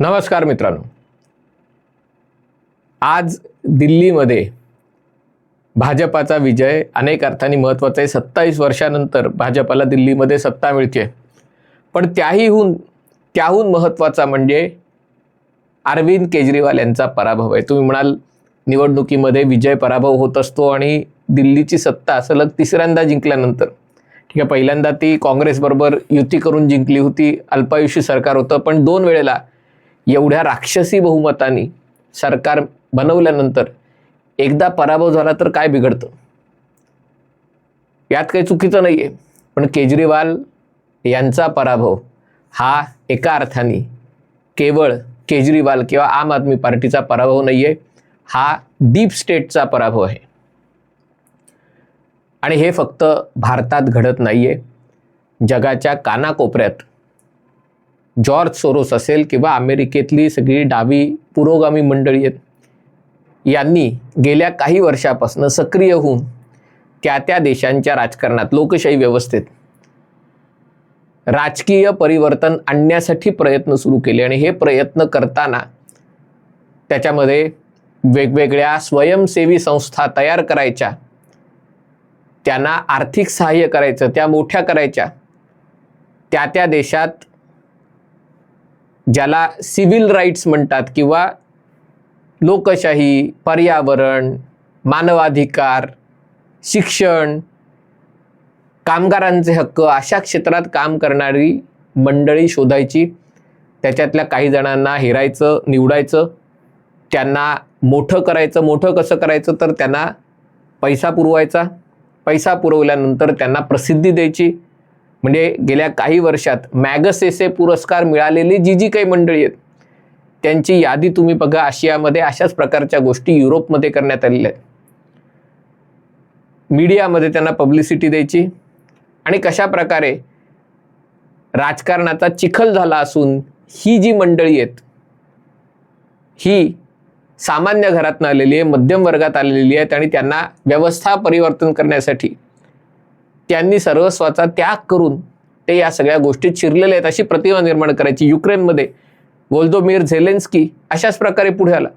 नमस्कार मित्रांनो. आज दिल्लीमध्ये भाजपाचा विजय अनेक अर्थाने महत्त्वाचा आहे. सत्तावीस वर्षानंतर भाजपाला दिल्लीमध्ये सत्ता मिळते पण त्याहीहून त्याहून महत्त्वाचा म्हणजे अरविंद केजरीवाल यांचा पराभव आहे. तुम्ही म्हणाल निवडणुकीमध्ये विजय पराभव होत असतो आणि दिल्लीची सत्ता सलग तिसऱ्यांदा जिंकल्यानंतर. ठीक आहे पहिल्यांदा ती काँग्रेसबरोबर युती करून जिंकली होती अल्पायुषी सरकार होतं पण दोन वेळेला एवढ्या राक्षसी बहुमतानी सरकार बनवल्यानंतर एकदा पराभव झाला तर काय बिघडतं? यात काही चुकीचं नाही आहे पण केजरीवाल यांचा पराभव हा एका अर्थाने केवळ केजरीवाल किंवा आम आदमी पार्टीचा पराभव नाही आहे हा डीप स्टेटचा पराभव आहे. आणि हे फक्त भारतात घडत नाही आहे जगाच्या कानाकोपऱ्यात जॉर्ज सोरोस असेल किंवा अमेरिकेतली सगळी डावी पुरोगामी मंडळी आहेत यांनी गेल्या काही वर्षापासून सक्रिय होऊन त्या त्या देशांच्या राजकारणात लोकशाही व्यवस्थेत राजकीय परिवर्तन आणण्यासाठी प्रयत्न सुरू केले आणि हे प्रयत्न करताना त्याच्यामध्ये वेगवेगळ्या स्वयंसेवी संस्था तयार करायच्या त्यांना आर्थिक सहाय्य करायचं त्या मोठ्या करायच्या. त्या त्या देशात ज्याला सिव्हिल राईट्स म्हणतात किंवा लोकशाही पर्यावरण मानवाधिकार शिक्षण कामगारांचे हक्क अशा क्षेत्रात काम करणारी मंडळी शोधायची. त्याच्यातल्या काही जणांना हेरायचं निवडायचं. त्यांना मोठं करायचं मोठं कसं करायचं तर त्यांना पैसा पुरवायचा. पैसा पुरवल्यानंतर त्यांना प्रसिद्धी द्यायची. म्हणजे गेल्या काही वर्षात मॅगसेसे पुरस्कार मिळालेली जी जी काही मंडळी आहेत. त्यांची यादी तुम्ही बघा आशियामध्ये अशाच प्रकारच्या गोष्टी युरोपमध्ये करण्यात आलेल्या आहेत. मीडियामध्ये त्यांना पब्लिसिटी द्यायची. आणि कशा प्रकारे राजकारणाचा चिखल झाला असून ही जी मंडळी आहेत ही सामान्य घरातनं आलेली आहे मध्यम वर्गात आलेली आहेत आणि त्यांना व्यवस्था परिवर्तन करण्यासाठी त्यांनी सर्वस्वाचा त्याग करून ते या सगळ्या गोष्टीत चिरलेल्या आहेत अशी प्रतिमा निर्माण करायची युक्रेनमध्ये. वोल्दोमीर झेलेन्स्की अशाच प्रकारे पुढे आला.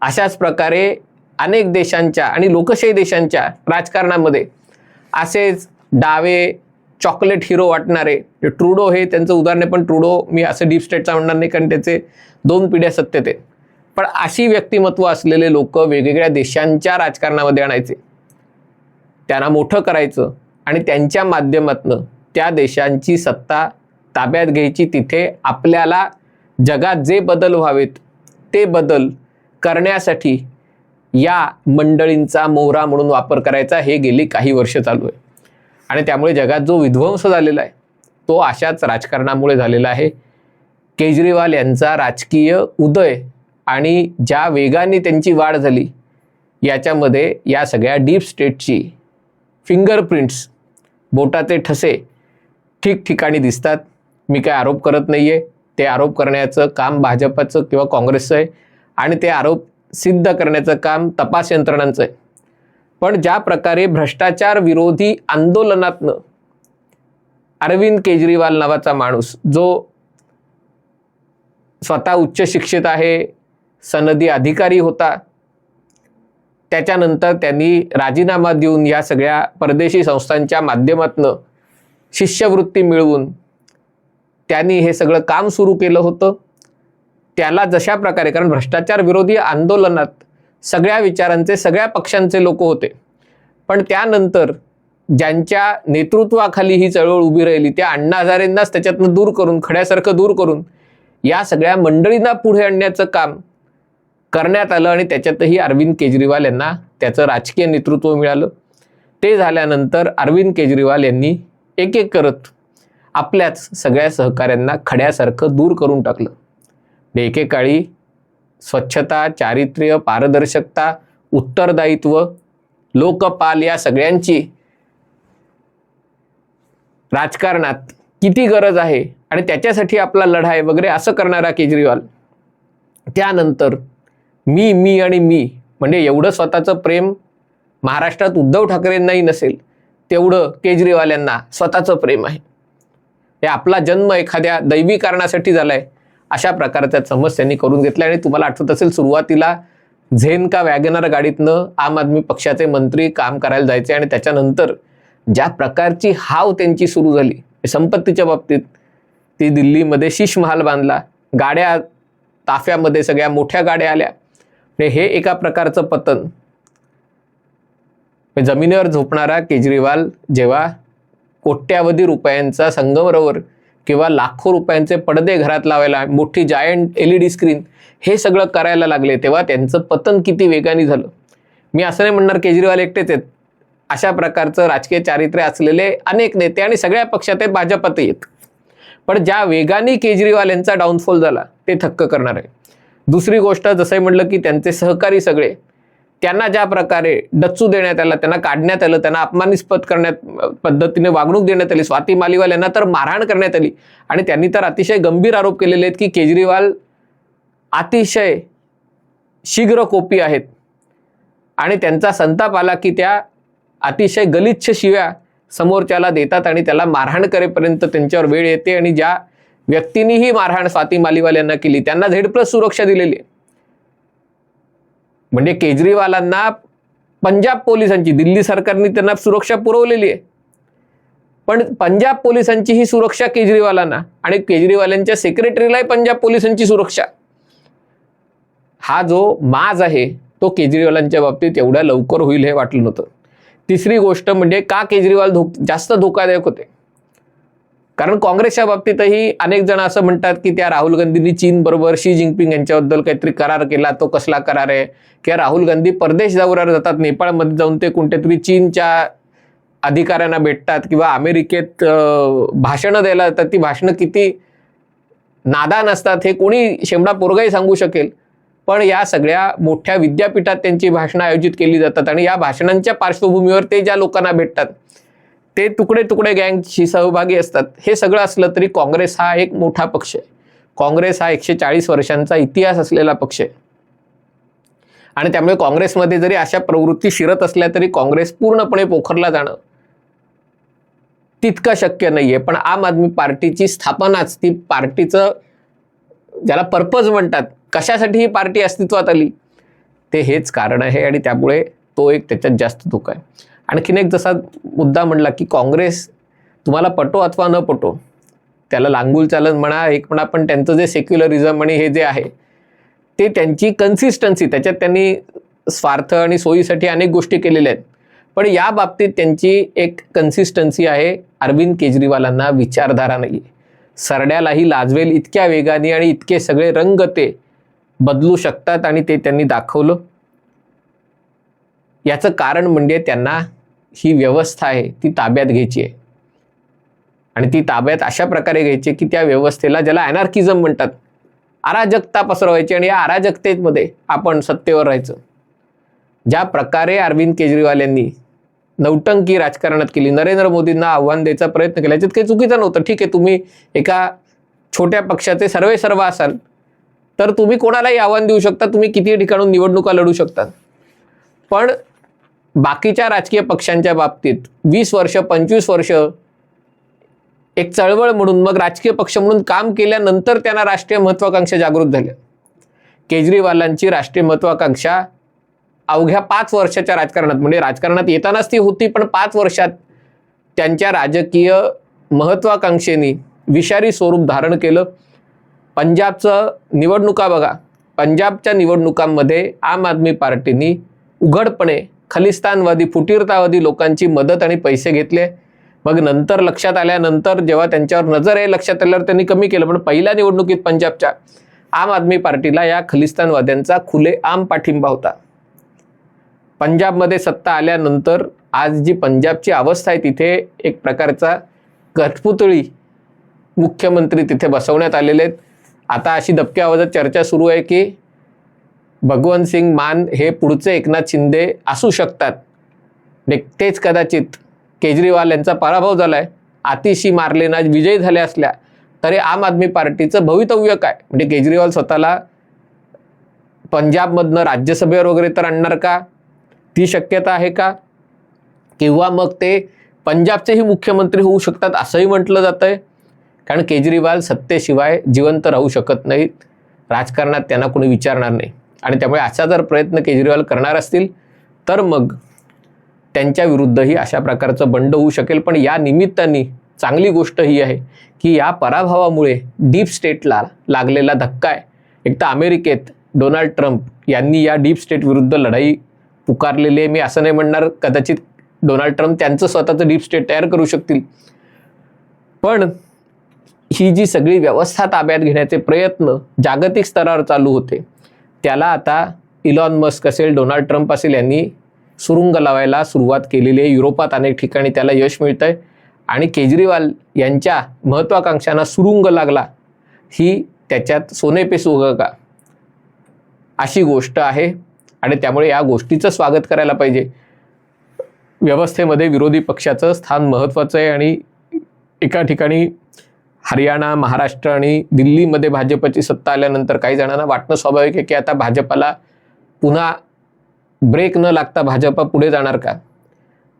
अशाच प्रकारे अनेक देशांच्या आणि लोकशाही देशांच्या राजकारणामध्ये असेच डावे चॉकलेट हिरो वाटणारे ट्रुडो हे त्यांचं उदाहरण आहे पण ट्रुडो मी असं डीप स्टेटचा म्हणणार नाही कारण त्याचे दोन पिढ्या सत्तेत आहेत. पण अशी व्यक्तिमत्व असलेले लोक वेगवेगळ्या देशांच्या राजकारणामध्ये आणायचे. त्यांना मोठं करायचं आणि त्यांच्या माध्यमातनं त्या देशांची सत्ता ताब्यात घ्यायची. तिथे आपल्याला जगात जे बदल व्हावेत ते बदल करण्यासाठी या मंडळींचा मोहरा म्हणून वापर करायचा. हे गेली काही वर्ष चालू आहे. आणि त्यामुळे जगात जो विध्वंस झालेला आहे तो अशाच राजकारणामुळे झालेला आहे. केजरीवाल यांचा राजकीय उदय आणि ज्या वेगाने त्यांची वाढ झाली याच्यामध्ये या सगळ्या डीप स्टेटची फिंगरप्रिंट्स बोटाचे ठसे ठिकठिकाणी दिसतात. मी काय आरोप करत नाही आहे ते आरोप करण्याचं काम भाजपाचं किंवा काँग्रेसचं आहे आणि ते आरोप सिद्ध करण्याचं काम तपास यंत्रणांचं आहे. पण ज्या प्रकारे भ्रष्टाचार विरोधी आंदोलनातनं अरविंद केजरीवाल नावाचा माणूस जो स्वतः उच्च शिक्षित आहे सनदी अधिकारी होता. त्याच्यानंतर त्यांनी राजीनामा देऊन या सगळ्या परदेशी संस्थांच्या माध्यमातनं शिष्यवृत्ती मिळवून त्यांनी हे सगळं काम सुरू केलं होतं. त्याला जशा प्रकारे कारण भ्रष्टाचार विरोधी आंदोलनात सगळ्या विचारांचे सगळ्या पक्षांचे लोक होते. पण त्यानंतर ज्यांच्या नेतृत्वाखाली ही चळवळ उभी राहिली त्या अण्णा हजारेंनाच त्याच्यातनं दूर करून खड्यासारखं दूर करून या सगळ्या मंडळींना पुढे आणण्याचं काम करण्यात आलं आणि त्याच्यातही अरविंद केजरीवाल यांना त्याचं राजकीय नेतृत्व मिळालं. ते झाल्यानंतर अरविंद केजरीवाल यांनी एक एक करत आपल्याच सगळ्या सहकाऱ्यांना खड्यासारखं दूर करून टाकलं. एकेकाळी स्वच्छता चारित्र्य पारदर्शकता उत्तरदायित्व लोकपाल या सगळ्यांची राजकारणात किती गरज आहे आणि त्याच्यासाठी आपला लढा आहे वगैरे असं करणारा केजरीवाल. त्यानंतर मी मी आणि मी म्हणजे एवढं स्वतःचं प्रेम महाराष्ट्रात उद्धव ठाकरेंनाही नसेल तेवढं केजरीवाल स्वतःचं प्रेम आहे. हे आपला जन्म एखाद्या दैवी कारणासाठी झालाय अशा प्रकारच्या समज त्यांनी करून घेतल्या आणि तुम्हाला आठवत असेल सुरुवातीला झेन का वॅगनर गाडीतनं आम आदमी पक्षाचे मंत्री काम करायला जायचे आणि त्याच्यानंतर ज्या प्रकारची हाव त्यांची सुरू झाली संपत्तीच्या बाबतीत ती दिल्लीमध्ये शिश महाल बांधला गाड्या ताफ्यामध्ये सगळ्या मोठ्या गाड्या आल्या हे एका प्रकारचं पतन. म्हणजे जमिनीवर झोपणारा केजरीवाल जेव्हा कोट्यावधी रुपयांचा संगमरवर किंवा लाखो रुपयांचे पडदे घरात लावायला मोठी giant L E D screen हे सगळं करायला लागले तेव्हा त्यांचं पतन किती वेगाने झालं. मी असं नाही म्हणणार केजरीवाल एकटेच आहेत. अशा प्रकारचं राजकीय चारित्र्य असलेले अनेक नेते आणि सगळ्या पक्षात आहेत भाजपातही आहेत. पण ज्या वेगाने केजरीवाल यांचा डाऊनफॉल झाला ते थक्क करणार. आहे दुसरी गोष्ट जसंही म्हटलं की त्यांचे सहकारी सगळे त्यांना ज्या प्रकारे डच्चू देण्यात आला त्यांना काढण्यात आलं त्यांना अपमानिस्पद करण्यात पद्धतीने वागणूक देण्यात आली स्वाती मालिवाल यांना तर मारहाण करण्यात आली. आणि त्यांनी तर अतिशय गंभीर आरोप केलेले आहेत की केजरीवाल अतिशय शीघ्र कोपी आहेत. आणि त्यांचा संताप आला की त्या अतिशय गलिच्छ शिव्या समोरच्याला देतात आणि त्याला मारहाण करेपर्यंत त्यांच्यावर वेळ येते आणि ज्या व्यक्तींनीही मारहाण स्वाती मालिवाल यांना केली. त्यांना झेड प्लस सुरक्षा दिलेली आहे. म्हणजे केजरीवालांना पंजाब पोलिसांची दिल्ली सरकारने त्यांना सुरक्षा पुरवलेली आहे. पण पंजाब पोलिसांची ही सुरक्षा केजरीवालांना आणि केजरीवालांच्या सेक्रेटरीलाही पंजाब पोलिसांची सुरक्षा. हा जो माज आहे तो केजरीवालांच्या बाबतीत एवढ्या लवकर होईल हे वाटलं नव्हतं. तिसरी गोष्ट म्हणजे का केजरीवाल धो जास्त धोकादायक होते? कारण काँग्रेसच्या बाबतीतही अनेक जण असं म्हणतात की त्या राहुल गांधींनी चीन बरोबर शी जिनपिंग यांच्याबद्दल काहीतरी करार केला तो कसला करार आहे? किंवा राहुल गांधी परदेश दौऱ्यावर जातात नेपाळमध्ये जाऊन ते कोणत्या तरी चीनच्या अधिकाऱ्यांना भेटतात किंवा अमेरिकेत भाषणं द्यायला जातात ती भाषणं किती नादान असतात हे कोणी शेमडा पोरगाही सांगू शकेल. पण या सगळ्या मोठ्या विद्यापीठात त्यांची भाषणं आयोजित केली जातात आणि या भाषणांच्या पार्श्वभूमीवर ते ज्या लोकांना भेटतात ते तुकडे तुकडे गँगशी सहभागी असतात. हे सगळं असलं तरी काँग्रेस हा एक मोठा पक्ष आहे. काँग्रेस हा एकशे चाळीस वर्षांचा इतिहास असलेला पक्ष आहे. आणि त्यामुळे काँग्रेसमध्ये जरी अशा प्रवृत्ती शिरत असल्या तरी काँग्रेस पूर्णपणे पोखरला जाणं तितकं शक्य नाही आहे पण आम आदमी पार्टीची स्थापनाच ती पार्टीचं ज्याला पर्पज म्हणतात कशासाठी ही पार्टी अस्तित्वात आली? ते हेच कारण आहे आणि त्यामुळे तो एक त्याच्यात जास्त धोका आहे. आणखीन एक जसा मुद्दा म्हणला की काँग्रेस तुम्हाला पटो अथवा न पटो त्याला लांगूल चालन म्हणा एक म्हणा पण त्यांचं जे सेक्युलरिझम आणि हे जे आहे ते त्यांची कन्सिस्टन्सी त्याच्यात त्यांनी स्वार्थ आणि सोयीसाठी अनेक गोष्टी केलेल्या आहेत. पण या बाबतीत त्यांची एक कन्सिस्टन्सी आहे अरविंद केजरीवालांना विचारधारा नाही सरड्यालाही लाजवेल इतक्या वेगाने आणि इतके सगळे रंग ते बदलू शकतात आणि ते त्यांनी दाखवलं. याचं कारण म्हणजे त्यांना ही व्यवस्था आहे ती ताब्यात घ्यायची आहे. आणि ती ताब्यात अशा प्रकारे घ्यायची की त्या व्यवस्थेला ज्याला अनार्किझम म्हणतात. अराजकता पसरवायची आणि या अराजकतेमध्ये आपण सत्तेवर राहायचं. ज्या प्रकारे अरविंद केजरीवाल यांनी नौटंकी राजकारणात केली नरेंद्र मोदींना आव्हान द्यायचा प्रयत्न केला याच्यात काही चुकीचं नव्हतं. ठीक आहे तुम्ही एका छोट्या पक्षाचे सर्वे सर्व असाल तर तुम्ही कोणालाही आव्हान देऊ शकता तुम्ही किती ठिकाणून निवडणुका लढू शकता. पण बाकीच्या राजकीय पक्षांच्या बाबतीत वीस वर्ष पंचवीस वर्ष एक चळवळ म्हणून मग राजकीय पक्ष म्हणून काम केल्यानंतर त्यांना राष्ट्रीय महत्वाकांक्षा जागृत झाल्या. केजरीवालांची राष्ट्रीय महत्वाकांक्षा अवघ्या पाच वर्षाच्या राजकारणात म्हणजे राजकारणात येतानाच ती होती पण पाच वर्षात त्यांच्या राजकीय महत्वाकांक्षेने विषारी स्वरूप धारण केलं. पंजाबचं निवडणुका बघा. पंजाबच्या निवडणुकांमध्ये आम आदमी पार्टीनी उघडपणे खलिस्तानवादी फुटीरतावादी लोकांची मदत आणि पैसे घेतले. मग नंतर लक्षात आल्यानंतर जेव्हा त्यांच्यावर नजर आहे लक्षात आल्यावर त्यांनी कमी केलं. पण पहिल्या निवडणुकीत पंजाबच्या आम आदमी पार्टीला या खलिस्तानवाद्यांचा खुले आम पाठिंबा होता. पंजाबमध्ये सत्ता आल्यानंतर आज जी पंजाबची अवस्था आहे तिथे एक प्रकारचा कठपुतळी मुख्यमंत्री तिथे बसवण्यात आलेले आहेत. आता अशी दबक्या आवाजात चर्चा सुरू आहे की भगवंत सिंग मान हे पुढचे एकनाथ शिंदे असू शकतात. म्हणजे तेच कदाचित केजरीवाल यांचा पराभव झाला आहे आतिशी मारलेना विजयी झाले असल्या तरी आम आदमी पार्टीचं भवितव्य काय? म्हणजे केजरीवाल स्वतःला पंजाबमधनं राज्यसभेवर वगैरे तर आणणार का? ती शक्यता आहे का? किंवा मग ते पंजाबचेही मुख्यमंत्री होऊ शकतात असंही म्हटलं जातं आहे कारण केजरीवाल सत्तेशिवाय जिवंत राहू शकत नाहीत. राजकारणात त्यांना कोणी विचारणार नाही. आणि त्यामुळे असा जर प्रयत्न केजरीवाल करणार असतील तर मग त्यांच्या विरुद्धही अशा प्रकारचं बंड होऊ शकेल. पण या निमित्ताने चांगली गोष्ट ही आहे की या पराभवामुळे डीप स्टेटला लागलेला धक्का आहे. एक तर अमेरिकेत डोनाल्ड ट्रम्प यांनी या डीप स्टेट विरुद्ध लढाई पुकारलेली आहे. मी असं नाही म्हणणार कदाचित डोनाल्ड ट्रम्प त्यांचं स्वतःचं डीप स्टेट तयार करू शकतील. पण ही जी सगळी व्यवस्था ताब्यात घेण्याचे प्रयत्न जागतिक स्तरावर चालू होते त्याला आता इलॉन मस्क असेल डोनाल्ड ट्रम्प असेल यांनी सुरुंग लावायला सुरुवात केलेली आहे. युरोपात अनेक ठिकाणी त्याला यश मिळतं आहे आणि केजरीवाल यांच्या महत्त्वाकांक्षांना सुरुंग लागला ही त्याच्यात सोने पे का? अशी गोष्ट आहे. आणि त्यामुळे या गोष्टीचं स्वागत करायला पाहिजे. व्यवस्थेमध्ये विरोधी पक्षाचं स्थान महत्त्वाचं आहे आणि एका ठिकाणी हरियाणा महाराष्ट्र आणि दिल्लीमध्ये भाजपची सत्ता आल्यानंतर काही जणांना वाटणं स्वाभाविक आहे की आता भाजपाला पुन्हा ब्रेक न लागता भाजपा पुढे जाणार का?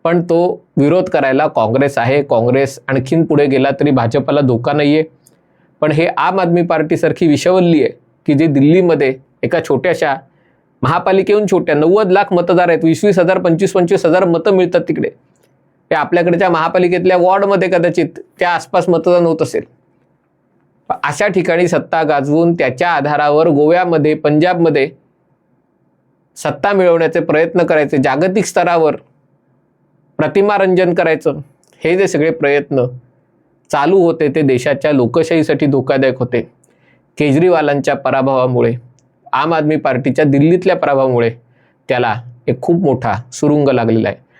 पण तो विरोध करायला काँग्रेस आहे. काँग्रेस आणखीन पुढे गेला तरी भाजपाला धोका नाही आहे पण हे आम आदमी पार्टीसारखी विषवल्ली आहे की जी दिल्लीमध्ये एका छोट्याशा महापालिकेहून छोट्या नव्वद लाख मतदार आहेत वीस वीस हजार पंचवीस पंचवीस हजार मतं मिळतात तिकडे. ते आपल्याकडच्या महापालिकेतल्या वॉर्डमध्ये कदाचित त्या आसपास मतदान होत असेल. अशा ठिकाणी सत्ता गाजवून त्याच्या आधारावर गोव्यामध्ये पंजाबमध्ये सत्ता मिळवण्याचे प्रयत्न करायचे जागतिक स्तरावर प्रतिमारंजन करायचं हे जे सगळे प्रयत्न चालू होते ते देशाच्या लोकशाहीसाठी धोकादायक होते. केजरीवालांच्या पराभवामुळे आम आदमी पार्टीच्या दिल्लीतल्या पराभवामुळे त्याला एक खूप मोठा सुरुंग लागलेला आहे.